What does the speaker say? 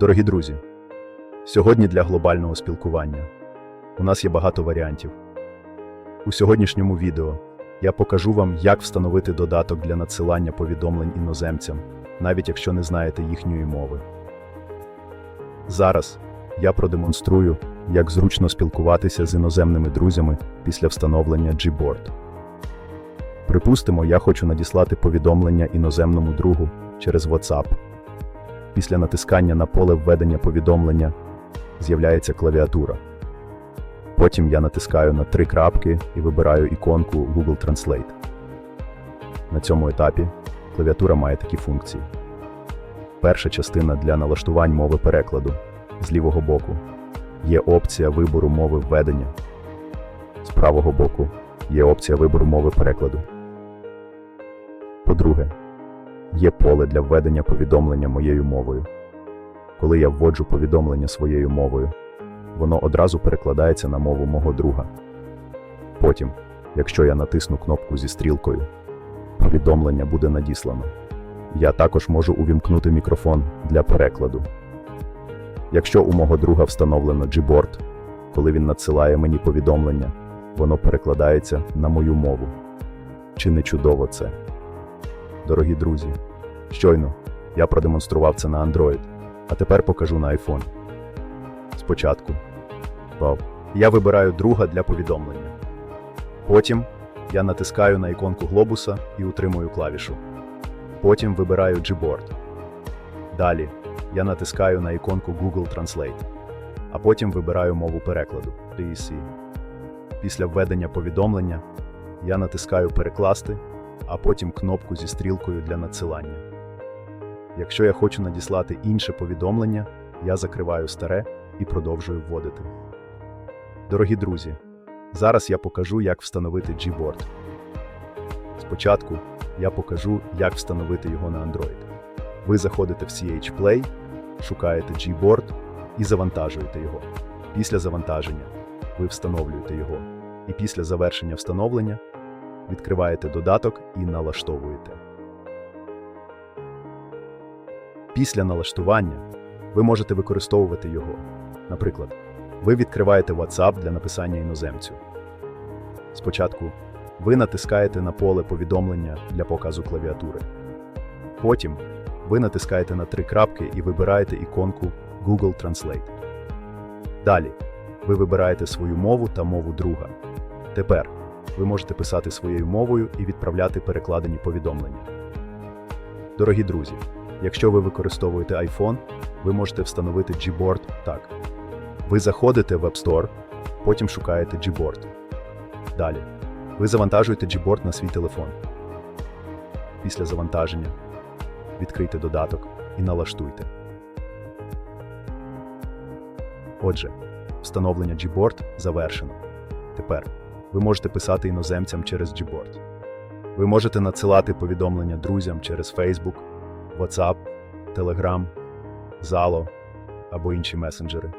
Дорогі друзі, сьогодні для глобального спілкування у нас є багато варіантів. У сьогоднішньому відео я покажу вам, як встановити додаток для надсилання повідомлень іноземцям, навіть якщо не знаєте їхньої мови. Зараз я продемонструю, як зручно спілкуватися з іноземними друзями після встановлення Gboard. Припустимо, я хочу надіслати повідомлення іноземному другу через WhatsApp. Після натискання на поле введення повідомлення з'являється клавіатура. Потім я натискаю на три крапки і вибираю іконку Google Translate. На цьому етапі клавіатура має такі функції. Перша частина для налаштувань мови перекладу з лівого боку є опція вибору мови введення. З правого боку є опція вибору мови перекладу. По-друге, є поле для введення повідомлення моєю мовою. Коли я вводжу повідомлення своєю мовою, воно одразу перекладається на мову мого друга. Потім, якщо я натисну кнопку зі стрілкою, повідомлення буде надіслано. Я також можу увімкнути мікрофон для перекладу. Якщо у мого друга встановлено Gboard, коли він надсилає мені повідомлення, воно перекладається на мою мову. Чи не чудово це? Дорогі друзі, щойно я продемонстрував це на Android, а тепер покажу на iPhone. Спочатку. Вау. Я вибираю друга для повідомлення. Потім я натискаю на іконку глобуса і утримую клавішу. Потім вибираю Gboard. Далі я натискаю на іконку Google Translate, а потім вибираю мову перекладу DEC. Після введення повідомлення я натискаю Перекласти, а потім кнопку зі стрілкою для надсилання. Якщо я хочу надіслати інше повідомлення, я закриваю старе і продовжую вводити. Дорогі друзі, зараз я покажу, як встановити Gboard. Спочатку я покажу, як встановити його на Android. Ви заходите в CH Play, шукаєте Gboard і завантажуєте його. Після завантаження ви встановлюєте його. І після завершення встановлення відкриваєте додаток і налаштовуєте. Після налаштування ви можете використовувати його. Наприклад, ви відкриваєте WhatsApp для написання іноземцю. Спочатку ви натискаєте на поле повідомлення для показу клавіатури. Потім ви натискаєте на три крапки і вибираєте іконку Google Translate. Далі ви вибираєте свою мову та мову друга. Тепер ви можете писати своєю мовою і відправляти перекладені повідомлення. Дорогі друзі, якщо ви використовуєте iPhone, ви можете встановити Gboard так. Ви заходите в App Store, потім шукаєте Gboard. Далі ви завантажуєте Gboard на свій телефон. Після завантаження відкрийте додаток і налаштуйте. Отже, встановлення Gboard завершено. Тепер ви можете писати іноземцям через Gboard. Ви можете надсилати повідомлення друзям через Facebook, WhatsApp, Telegram, Zalo або інші месенджери.